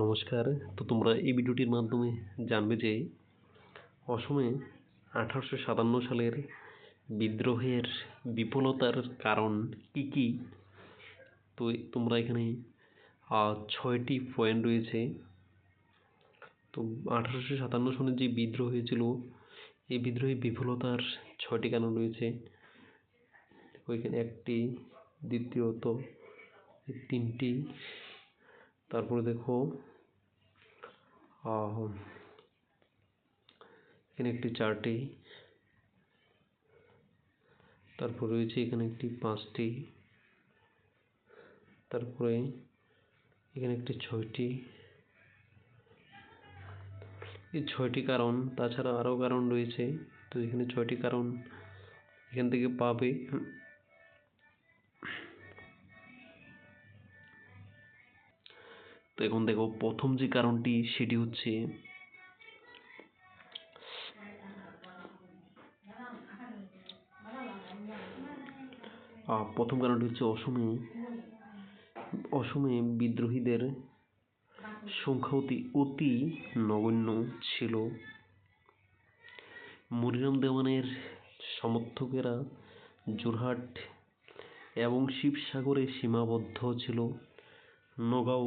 নমস্কার। তো তোমরা এই ভিডিওটির মাধ্যমে জানবে যে অসমে আঠারোশো সাতান্ন সালের বিদ্রোহের বিফলতার কারণ কি কি? তো তোমরা এখানে ছয়টি পয়েন্ট রয়েছে। তো আঠারোশো সাতান্ন সনে যে বিদ্রোহ হয়েছিল, এই বিদ্রোহে বিফলতার ছয়টি কারণ রয়েছে। ওইখানে একটি, দ্বিতীয়ত, তিনটি তারপরে দেখো এখানে একটি চারটি, তারপর রয়েছে এখানে একটি পাঁচটি, তারপরে এখানে একটি ছয়টি। এই ছয়টি কারণ, তাছাড়া আরও কারণ রয়েছে। তো এখানে ছয়টি কারণ এখান থেকে পাবে। তো এখন দেখো, প্রথম যে কারণটি সেটি হচ্ছে প্রথম কারণটি হচ্ছে অসমে অসমে বিদ্রোহীদের সংখ্যা অতি অতি নগণ্য ছিল। মনিরাম দেওয়ানের সমর্থকেরা জোরহাট এবং শিবসাগরে সীমাবদ্ধ ছিল। নগাঁও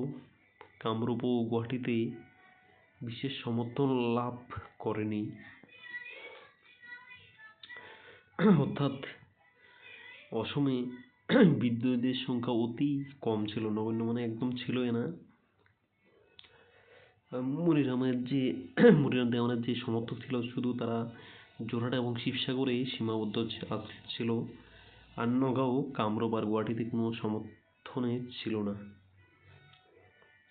কামরূপ ও গুয়াহাটিতে বিশেষ সমর্থন লাভ করেনি। অর্থাৎ অসমে বিদ্রোহীদের সংখ্যা অতি কম ছিল, নগণ্য মানে একদম ছিলই না। মনিরামের যে মনিরাম দেওয়ানের যে সমর্থক ছিল, শুধু তারা জোরহাট এবং শিবসাগরে সীমাবদ্ধ ছিল। আর নগাঁও, কামরূপ আর গুয়াহাটিতে কোনো সমর্থনে ছিল না।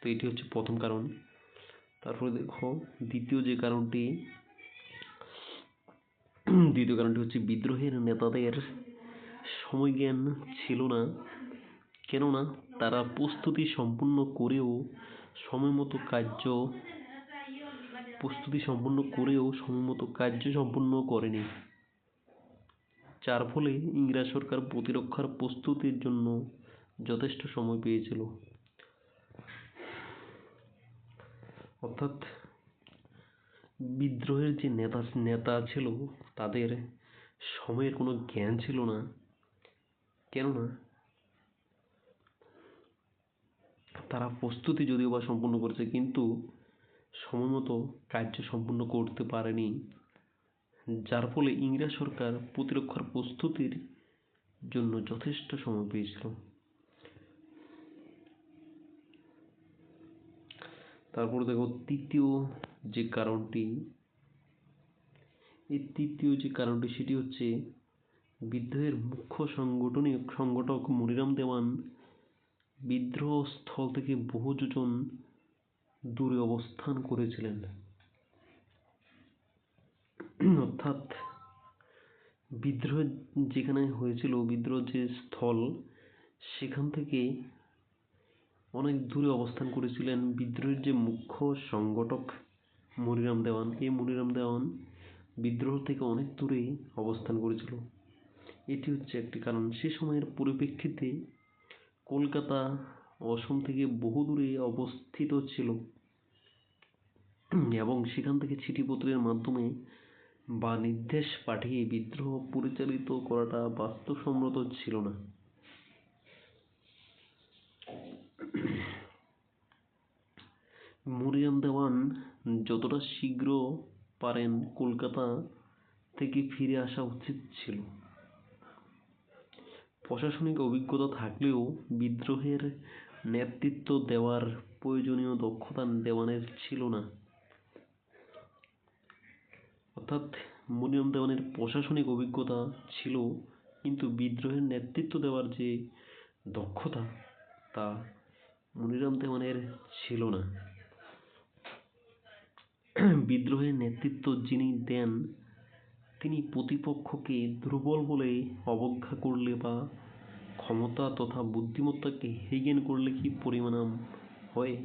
তো এটি হচ্ছে প্রথম কারণ। তারপরে দেখো দ্বিতীয় যে কারণটি, দ্বিতীয় কারণটি হচ্ছে বিদ্রোহের নেতাদের সময়জ্ঞান ছিল না। কেননা তারা প্রস্তুতি সম্পূর্ণ করেও সময় মতো কার্য, প্রস্তুতি সম্পূর্ণ করেও সময় মতো কার্য সম্পূর্ণ করেনি। যার ফলে ইংরেজ সরকার প্রতিরক্ষার প্রস্তুতির জন্য যথেষ্ট সময় পেয়েছিল। অর্থাৎ বিদ্রোহের যে নেতা নেতা ছিল, তাদের সময়ের কোনো জ্ঞান ছিল না। কেননা তারা প্রস্তুতি যদিও বা সম্পূর্ণ করেছে, কিন্তু সময় মতো কার্য সম্পূর্ণ করতে পারেনি। যার ফলে ইংরেজ সরকার প্রতিরক্ষার প্রস্তুতির জন্য যথেষ্ট সময় পেয়েছিল। তারপর দেখো তৃতীয় যে কারণটি, এই তৃতীয় যে কারণটি সেটি হচ্ছে বিদ্রোহের মুখ্য সংগঠনিক সংগঠক মনিরাম দেওয়ান বিদ্রোহ স্থল থেকে বহু যোজন দূরে অবস্থান করেছিলেন। অর্থাৎ বিদ্রোহ যেখানে হয়েছিল, বিদ্রোহ যে স্থল, সেখান থেকে অনেক দূরে অবস্থান করেছিলেন বিদ্রোহের যে মুখ্য সংগঠক মনিরাম দেওয়ান। এই মনিরাম দেওয়ান? বিদ্রোহ থেকে অনেক দূরে অবস্থান করেছিল। এটি হচ্ছে একটি কারণ। সে সময়ের পরিপ্রেক্ষিতে কলকাতা অসম থেকে বহু দূরে অবস্থিত ছিল এবং সেখান থেকে চিঠিপত্রের মাধ্যমে বা নির্দেশ পাঠিয়ে বিদ্রোহ পরিচালিত করাটা বাস্তবসম্মত ছিল না। মরিয়াম দেওয়ান যতটা শীঘ্র পারেন কলকাতা থেকে ফিরে আসা উচিত ছিল। প্রশাসনিক অভিজ্ঞতা থাকলেও বিদ্রোহের নেতৃত্ব দেওয়ার প্রয়োজনীয় দক্ষতা দেওয়ানের ছিল না। অর্থাৎ মনিরাম দেওয়ানের প্রশাসনিক অভিজ্ঞতা ছিল, কিন্তু বিদ্রোহের নেতৃত্ব দেওয়ার যে দক্ষতা তা মনিরাম দেওয়ানের ছিল না। বিদ্রোহের নেতৃত্ব যিনি দেন, তিনি প্রতিপক্ষকে দুর্বল বলে অবজ্ঞা করলে বা ক্ষমতা তথা বুদ্ধিমত্তাকে হেগেন করলে কি পরিণাম হয়?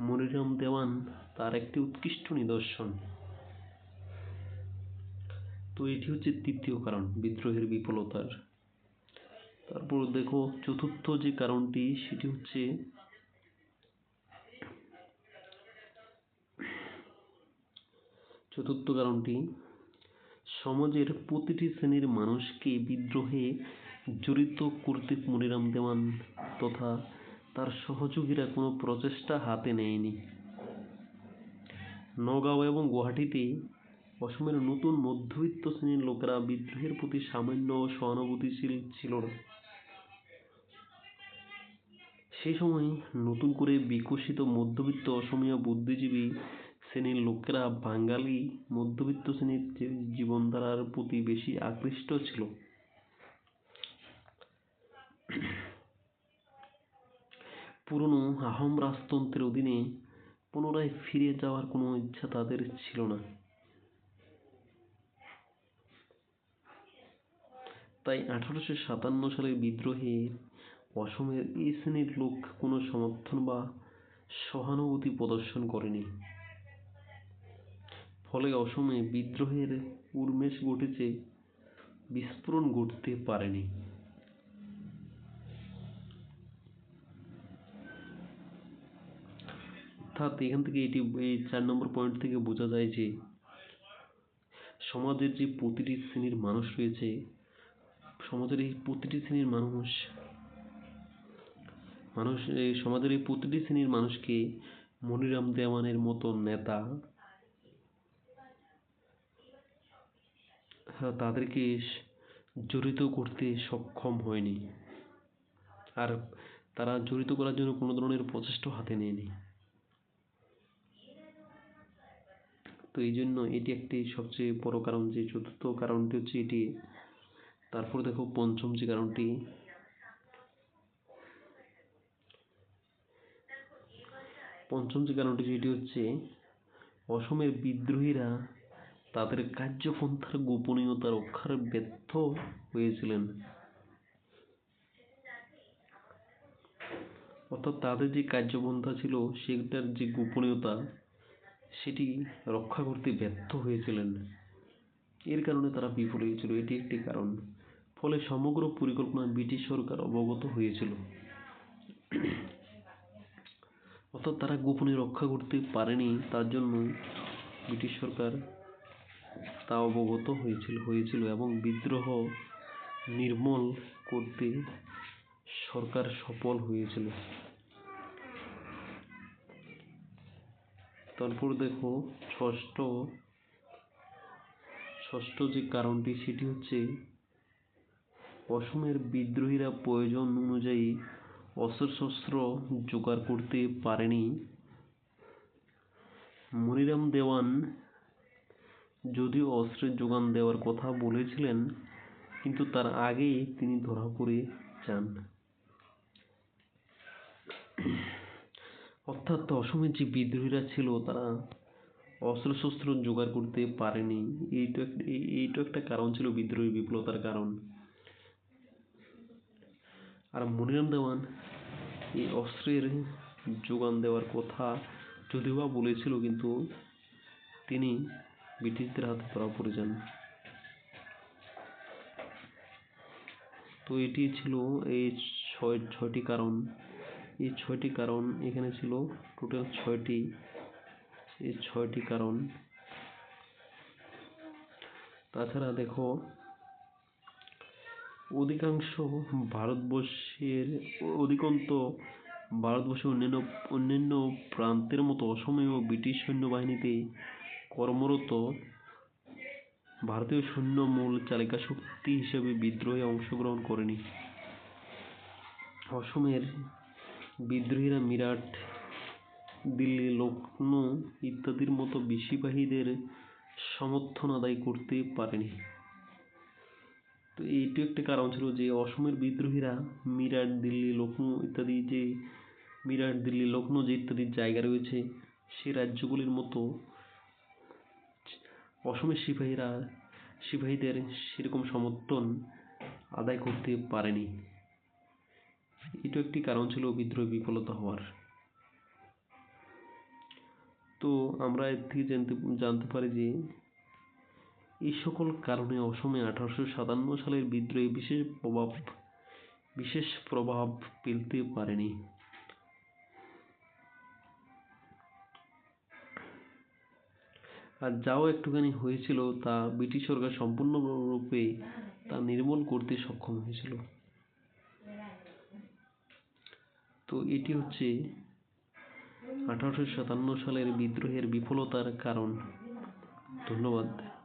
মনিরাম দেওয়ান তার একটি উৎকৃষ্ট নিদর্শন। তো এটি হচ্ছে তৃতীয় কারণ, বিদ্রোহের বিফলতার। তারপর দেখো, চতুর্থ যে কারণটি, সেটি হচ্ছে চতুর্থ কারণটি, সমাজের প্রতিটি শ্রেণির মানুষকে বিদ্রোহে জড়িত করতে মনিরাম দেওয়ান তথা তার সহযোগীরা কোনো প্রচেষ্টা হাতে নেয়নি। নগাঁও এবং গুয়াহাটিতে অসমের নতুন মধ্যবিত্ত শ্রেণির লোকেরা বিদ্রোহের প্রতি সামান্য সহানুভূতিশীল ছিল না। সেই সময় নতুন করে বিকশিত মধ্যবিত্ত অসমীয়া বুদ্ধিজীবী শ্রেণির লোকেরা বাঙালি মধ্যবিত্ত শ্রেণির জীবনধারার প্রতি বেশি আকৃষ্ট ছিল। পুরনো আহোম রাজতন্ত্রের অধীনে পুনরায় ফিরে যাওয়ার কোনো ইচ্ছা তাদের ছিল না। তাই আঠারোশো সাতান্ন সালের বিদ্রোহে অসমের এই শ্রেণির লোক কোনো সমর্থন বা সহানুভূতি প্রদর্শন করেনি। ফলে অসমে বিদ্রোহের উন্মেষ ঘটেছে, বিস্ফোরণ ঘটতে পারেনি। অর্থাৎ এখান থেকে এটি এই চার নম্বর পয়েন্ট থেকে বোঝা যায় যে, সমাজের যে প্রতিটি শ্রেণির মানুষ রয়েছে, সমাজের এই প্রতিটি শ্রেণির মানুষ মানুষ এই সমাজের এই প্রতিটি শ্রেণির মানুষকে মনিরাম দেওয়ানের মতো নেতা হ্যাঁ, তাদেরকে জড়িত করতে সক্ষম হয়নি। আর তারা জড়িত করার জন্য কোনো ধরনের প্রচেষ্টা হাতে নেয়নি। তো এই জন্য এটি একটি সবচেয়ে বড় কারণ যে চতুর্থ কারণটি হচ্ছে এটি। তারপর দেখো পঞ্চম যে কারণটি পঞ্চম যে কারণটি সেটি হচ্ছে, অসমের বিদ্রোহীরা তাদের কার্যপন্থার গোপনীয়তা রক্ষার ব্যর্থ হয়েছিলেন। অর্থাৎ তাদের যে কার্যপন্থা ছিল, সেটার যে গোপনীয়তা, সেটি রক্ষা করতে ব্যর্থ হয়েছিলেন। এর কারণে তারা বিফল হয়েছিল, এটি একটি কারণ। ফলে সমগ্র পরিকল্পনা ব্রিটিশ সরকার অবগত হয়েছিল। অর্থাৎ তারা গোপনে রক্ষা করতে পারেনি, তার জন্য ব্রিটিশ সরকার তা অবগত হয়েছিল হয়েছিল এবং বিদ্রোহ নির্মূল করতে সরকার সফল হয়েছিল। তারপর দেখো, ষষ্ঠ ষষ্ঠ যে কারণটি, সেটি হচ্ছে অসমের বিদ্রোহীরা প্রয়োজন অনুযায়ী অস্ত্রশস্ত্র জোগাড় করতে পারেনি। মনিরাম দেওয়ান যদিও অস্ত্রের যোগান দেওয়ার কথা বলেছিলেন, কিন্তু তার আগেই তিনি ধরা পড়ে যান। অর্থাৎ অসমের যে বিদ্রোহীরা ছিল, তারা অস্ত্রশস্ত্র জোগাড় করতে পারেনি। এইটা এইটা একটা কারণ ছিল বিদ্রোহী বিপ্লবতার কারণ। আর মনিরাম দেওয়ান, এই অস্ত্রের যোগান দেওয়ার কথা যদিও বা বলেছিল, কিন্তু তিনি ব্রিটিশদের হাতে ধরা পড়ে যান। তো এটি ছিল এই ছয়, ছয়টি কারণ। এই ছয়টি কারণ এখানে ছিল টোটাল ছয়টি। এই ছয়টি কারণ। তাছাড়া দেখো অধিকাংশ ভারতবর্ষের অধিকন্ত ভারতবর্ষের অন্যান্য অন্যান্য প্রান্তের মতো অসমেও ব্রিটিশ সৈন্যবাহিনীতে কর্মরত ভারতীয় সৈন্য মূল চালিকা শক্তি হিসেবে বিদ্রোহে অংশগ্রহণ করেনি। অসমের বিদ্রোহীরা মিরাট, দিল্লি লখনৌ ইত্যাদির মতো বিশিপাহীদের সমর্থন আদায় করতে পারেনি। তো এইটি একটি কারণ ছিল যে অসমের বিদ্রোহীরা মিরাট দিল্লি লখনৌ ইত্যাদি যে মিরাট দিল্লি লখনৌ যে ইত্যাদি জায়গা রয়েছে, সে রাজ্যগুলির মতো অসমের সিপাহীরা, সিপাহীদের সেরকম সমর্থন আদায় করতে পারেনি। এটা একটি কারণ ছিল বিদ্রোহ বিফলতা হওয়ার। তো আমরা এর থেকে জানতে জানতে পারি যে এই সকল কারণে অসমে আঠারোশো সাতান্ন সালের বিদ্রোহে বিশেষ প্রভাব বিশেষ প্রভাব ফেলতে পারেনি। আর যাও একটুখানি হয়েছিল, তা ব্রিটিশ সরকার সম্পূর্ণরূপে তা নির্মূল করতে সক্ষম হয়েছিল। তো এটি হচ্ছে আঠারোশো সাতান্ন সালের বিদ্রোহের বিফলতার কারণ। ধন্যবাদ।